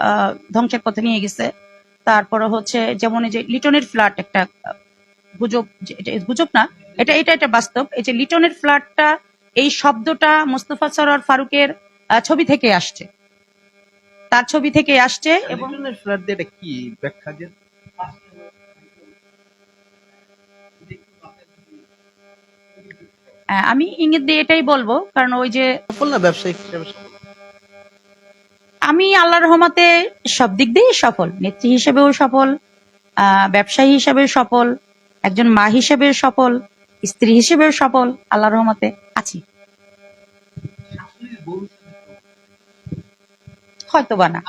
আহ, ধ্বংসের পথে নিয়ে গেছে। তারপরে হচ্ছে যেমন এই যে লিটনের ফ্ল্যাট একটা গুজব গুজব না এটা এটা এটা বাস্তব। এই যে লিটনের ফ্ল্যাটটা এই শব্দটা মোস্তফা সরোয়ার ফারুকের আহ, ছবি থেকে আসছে। তার ছবি থেকে আসছে এবং লিটনের ফ্ল্যাট এটা কি ব্যাখ্যা যে আমি ইঙ্গিত দিয়ে এটাই বলব কারণ ওই যে সফল না ব্যবসায়িক? আমি আল্লাহ রহমতে সব দিক দিয়েই সফল, নেত্রী হিসেবেও সফল ব্যবসায়ী হিসেবেও সফল, একজন মা হিসেবেও সফল, স্ত্রী হিসেবেও সফল আল্লাহ রহমতে আছি। হয়তোবা না।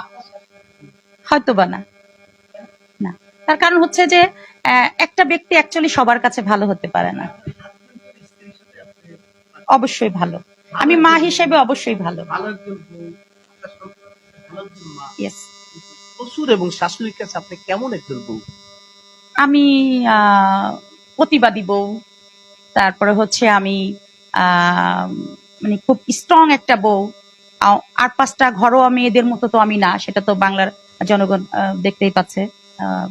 হয়তোবা না। না। তার কারণ হচ্ছে যে একটা ব্যক্তি অ্যাকচুয়ালি সবার কাছে ভালো হতে পারে না। অবশ্যই ভালো। আমি মা হিসেবে অবশ্যই ভালো ভালো একজন বউ, আপনার সংসার, ভালো একজন মা। ইয়েস শ্বশুর এবং শাশুড়ির কাছে আপনি কেমন একজন বউ? আমি প্রতিবাদী বউ। তারপরে হচ্ছে আমি মানে খুব স্ট্রং একটা বউ। আর পাঁচটা ঘরোয়া মেয়েদের মতো তো আমি না সেটা তো বাংলার জনগণ দেখতেই পাচ্ছে। আহ,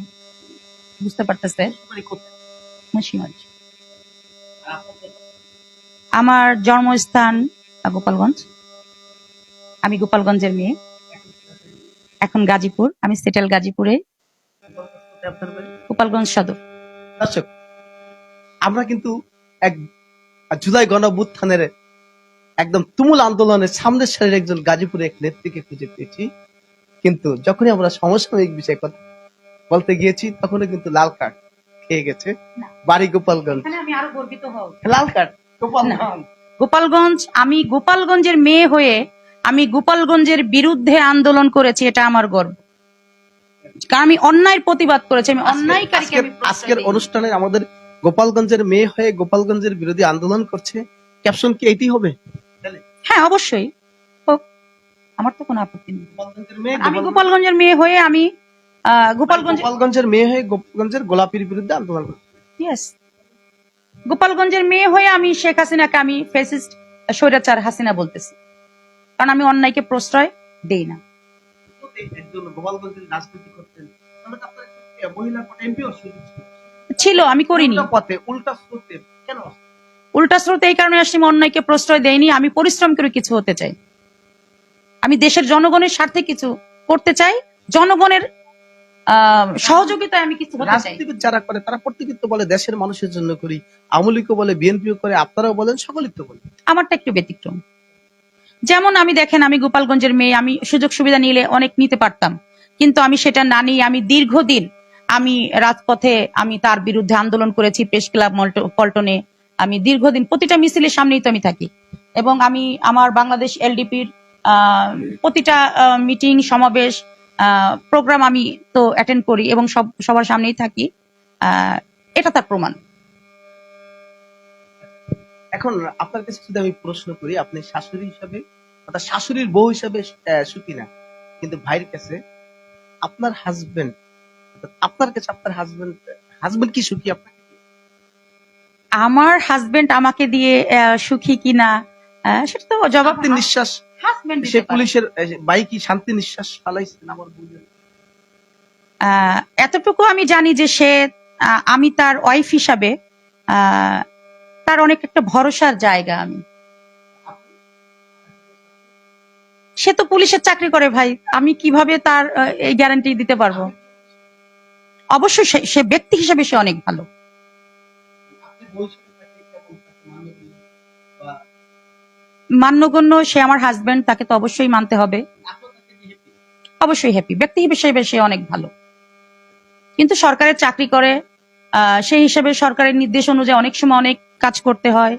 বুঝতে পারতেছে। মানে আমার জন্মস্থান গোপালগঞ্জ। আমি গোপালগঞ্জের মেয়ে। এখন গাজীপুর। আমি সেটেল গাজীপুরে? গোপালগঞ্জ সদর। দর্শক আমরা কিন্তু এক জুলাই গণঅভ্যুত্থানের একদম তুমুল আন্দোলনের সামনের সারির একজন গাজীপুরে এক নেত্রীকে খুঁজে পেয়েছি। কিন্তু যখনই আমরা সমসাময়িক বিষয়ে কথা বলতে গিয়েছি তখনও কিন্তু লাল কার্ড খেয়ে গেছে। বাড়ি গোপালগঞ্জ। আমি আরও গর্বিত হব লাল কার্ড গোপালগঞ্জ। গোপালগঞ্জ আমি গোপালগঞ্জের মেয়ে হয়ে আমি গোপালগঞ্জের বিরুদ্ধে আন্দোলন করেছি এটা আমার গর্ব। কারণ আমি অন্যায়ের প্রতিবাদ করেছি আমি অন্যায়কারীকে আজকের। অনুষ্ঠানে আমাদের গোপালগঞ্জের মেয়ে হয়ে গোপালগঞ্জের বিরোধী আন্দোলন করছে ক্যাপশন কি এটি হবে? হ্যাঁ অবশ্যই। আমার তো কোনো আপত্তি নেই। আমি গোপালগঞ্জের মেয়ে হয়ে আমি গোপালগঞ্জ গোপালগঞ্জের মেয়ে হয়ে গোপালগঞ্জের গোলাপির বিরুদ্ধে আন্দোলন ইয়েস গোপালগঞ্জের মেয়ে হয়ে আমি শেখ হাসিনাকে আমি ফেসিস্ট স্বৈরাচার হাসিনা বলতেছি। কারণ আমি অন্যায়কে প্রশ্রয় দেই না। ছিল আমি করিনি। উল্টা স্রোতে এই কারণে আসছি আমি অন্যায়কে প্রশ্রয় দেয়নি আমি পরিশ্রম করে কিছু হতে চাই। আমি দেশের জনগণের স্বার্থে কিছু করতে চাই জনগণের সহযোগিতায় আমি কিছু রাজনীতিবিদ যারা করে তারা প্রত্যেকে তো বলে দেশের মানুষের জন্য করি আওয়ামী লীগও বলে বিএনপিও করে আপনারাও বলেন সকলেই তো বলে। আমারটা একটু ব্যতিক্রম। যেমন আমি দেখেন, আমি গোপালগঞ্জের মেয়ে, আমি সুযোগ সুবিধা নিলে অনেক নিতে পারতাম। কিন্তু আমি সেটা না নিয়ে আমি দীর্ঘদিন আমি রাজপথে আমি তার বিরুদ্ধে আন্দোলন করেছি, প্রেস ক্লাব পল্টনে। আমি দীর্ঘদিন প্রতিটা মিছিলের সামনেই তো আমি থাকি। এবং আমি আমার বাংলাদেশ এলডিপির প্রতিটা মিটিং, সমাবেশ প্রোগ্রাম আমি তো অ্যাটেন্ড করি এবং সব, সবার সামনেই থাকি। এটা তার প্রমাণ। এখন আপনার কাছে যদি আমি প্রশ্ন করি আপনি শাশুড়ি হিসাবে অর্থাৎ শাশুড়ির বউ হিসাবে সুখী না? কিন্তু ভাইয়ের কাছে আপনার হাজবেন্ড আপনার কাছে আপনার হাজবেন্ড হাজবেন্ড কি সুখী আপনার? আমার হাজবেন্ড আমাকে দিয়ে সুখী কিনা? সেটা তো জবাব নিঃশ্বাস। হাজবেন্ড সে পুলিশের আহ, ভাই কি শান্তি নিঃশ্বাস ফালাইছেন আমার বউয়ের? এতটুকু আমি জানি যে সে আমি তার ওয়াইফ হিসাবে আহ, তার অনেক একটা ভরসার জায়গা আমি। সে তো পুলিশের চাকরি করে ভাই, আমি কীভাবে তার এই গ্যারান্টি দিতে পারব? অবশ্যই সে- ব্যক্তি হিসেবে সে অনেক ভালো। মান্যগণ্য সে আমার হাজবেন্ড তাকে তো অবশ্যই মানতে হবে? অবশ্যই হ্যাপি ব্যক্তি হিসেবে সে অনেক ভালো। কিন্তু সরকারের চাকরি করে সেই হিসেবে সরকারের নির্দেশ অনুযায়ী অনেক সময় অনেক কাজ করতে হয়।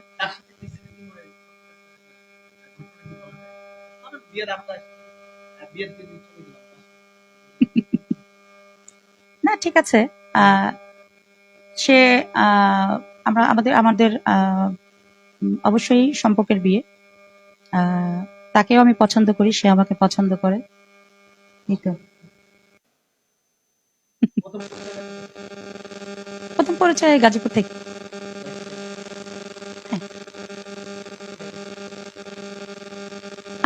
না ঠিক আছে। সে আমরা আমাদের আমাদের অবশ্যই সম্পর্কের বিয়ে। তাকেও আমি পছন্দ করি সে আমাকে পছন্দ করে। এই তো। প্রথম পরিচয় গাজীপুর থেকে হ্যাঁ।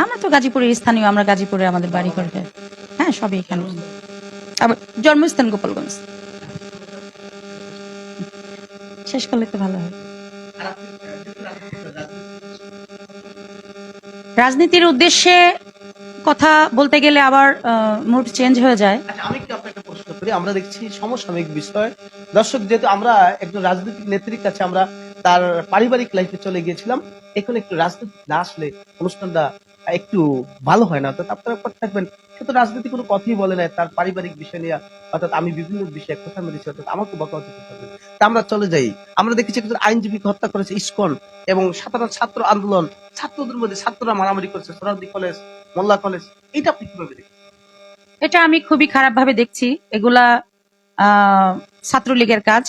আমরা তো গাজীপুরের স্থানীয়, আমরা গাজীপুরে আমাদের বাড়ি করে হ্যাঁ সবই এখানে। আবার জন্মস্থান গোপালগঞ্জ। শেষ করলে তো ভালো হয়। রাজনীতির উদ্দেশ্যে কথা বলতে গেলে আবার মুড চেঞ্জ হয়ে যায়। আচ্ছা আমি একটু আপনাকে প্রশ্ন করি। আমরা দেখছি সমসাময়িক বিষয়। দর্শক, যেহেতু আমরা একজন রাজনৈতিক নেত্রীর কাছে আমরা তার পারিবারিক লাইফে চলে গিয়েছিলাম, এখন একটু রাজনীতি না আসলে অনুষ্ঠানটা একটু ভালো হয় না আপনারা পর থাকবেন। সে তো রাজনীতি কোনো কথাই বলে না, তার পারিবারিক বিষয় নিয়ে, অর্থাৎ আমি বিভিন্ন বিষয়ে কথা মেরেছি অর্থাৎ আমাকে বকাবকি করতে হবে। তা আমরা চলে যাই। আমরা দেখেছি একজন আইনজীবীকে হত্যা করেছে ইসকন এবং সাধারণ ছাত্র আন্দোলন, ছাত্রদের মধ্যে ছাত্ররা মারামারি করেছে, সোনারদি কলেজ, মোল্লা কলেজ, এটা আপনি কীভাবে দেখেন? এটা আমি খুবই খারাপ ভাবে দেখছি। এগুলা ছাত্রলীগের কাজ।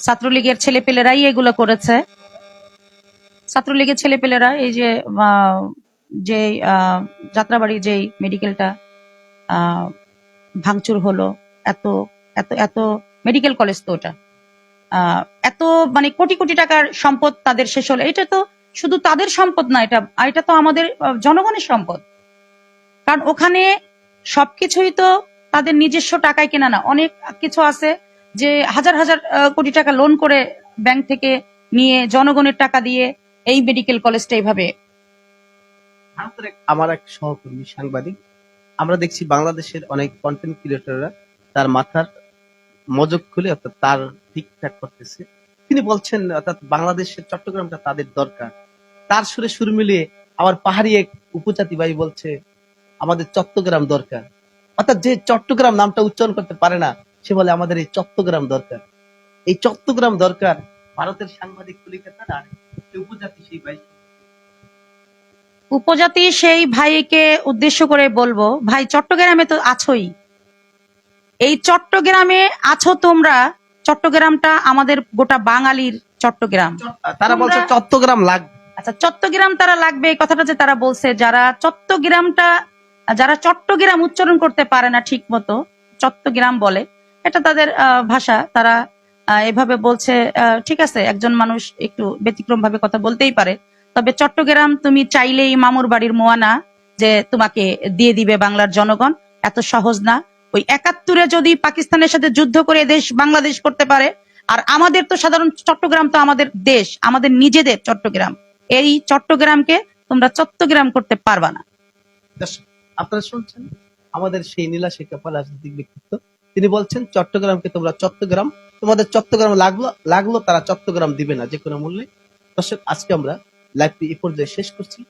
ছাত্রলীগের ছেলেপেলেরাই এগুলো করেছে। ছাত্রলীগের ছেলেপেলেরা এই যে যে যাত্রাবাড়ি যে মেডিকেলটা ভাঙচুর হলো, এত এত এত মেডিকেল কলেজ তো ওটা। এত মানে কোটি কোটি টাকার সম্পদ তাদের শেষ হলো। এটা তো শুধু তাদের সম্পদ না, এটা এটা তো আমাদের জনগণের সম্পদ। কারণ ওখানে সবকিছুই তো তাদের নিজস্ব টাকায় কেনা না। অনেক কিছু আছে যে হাজার হাজার কোটি টাকা লোন করে ব্যাংক থেকে নিয়ে জনগণের টাকা দিয়ে এই মেডিকেল কলেজটা এইভাবে আমার এক সহকর্মী সাংবাদিক, আমরা দেখছি বাংলাদেশের অনেক কন্টেন্ট ক্রিয়েটররা তার মাথার মজক খুলে অর্থাৎ তার ঠিকঠাক করতেছে। তিনি বলছেন, অর্থাৎ বাংলাদেশের চট্টগ্রামটা তাদের দরকার। তার সুরে সুর মিলিয়ে আবার পাহাড়ি এক উপজাতি ভাই বলছে, আমাদের চট্টগ্রাম দরকার। অর্থাৎ যে চট্টগ্রাম নামটা উচ্চারণ করতে পারে না, সে বলে, আমাদের এই চট্টগ্রাম দরকার। এই চট্টগ্রাম দরকার ভারতের সাংবাদিক কলিকাতা এই উপজাতি সেই ভাই। উপজাতি সেই ভাইকে উদ্দেশ্য করে বলব ভাই চট্টগ্রামে তো আছোই। এই চট্টগ্রামে আছো তোমরা চট্টগ্রামটা আমাদের গোটা বাঙালির চট্টগ্রাম। তারা বলছে চট্টগ্রাম লাগবে আচ্ছা চট্টগ্রাম তারা লাগবে এই কথাটা যে তারা বলছে যারা চট্টগ্রামটা যারা চট্টগ্রাম উচ্চারণ করতে পারে না ঠিক মতো চট্টগ্রাম বলে এটা তাদের আহ, ভাষা তারা এভাবে বলছে আহ, ঠিক আছে একজন মানুষ একটু ব্যতিক্রম ভাবে কথা বলতেই পারে। তবে চট্টগ্রাম তুমি চাইলেই মামুর বাড়ির মোয়ানা যে তোমাকে দিয়ে দিবে বাংলার জনগণ, এত সহজ না। ওই একাত্তরে যদি পাকিস্তানের সাথে যুদ্ধ করে দেশ বাংলাদেশ করতে পারে, আর আমাদের তো সাধারণ চট্টগ্রাম তো আমাদের দেশ, আমাদের নিজেদের চট্টগ্রাম। এই চট্টগ্রামকে তোমরা চট্টগ্রাম করতে পারবা না। আপনারা শুনছেন আমাদের সেই নীলা শেখাপা রাজনৈতিক ব্যক্তিত্ব। তিনি বলছেন, চট্টগ্রামকে তোমরা চট্টগ্রাম, তোমাদের চট্টগ্রাম লাগল লাগল তারা চট্টগ্রাম দিবে না, যে কোনো মূল্যে। দর্শক, আজকে আমরা লাইভটি এ পর্যায়ে শেষ করছি।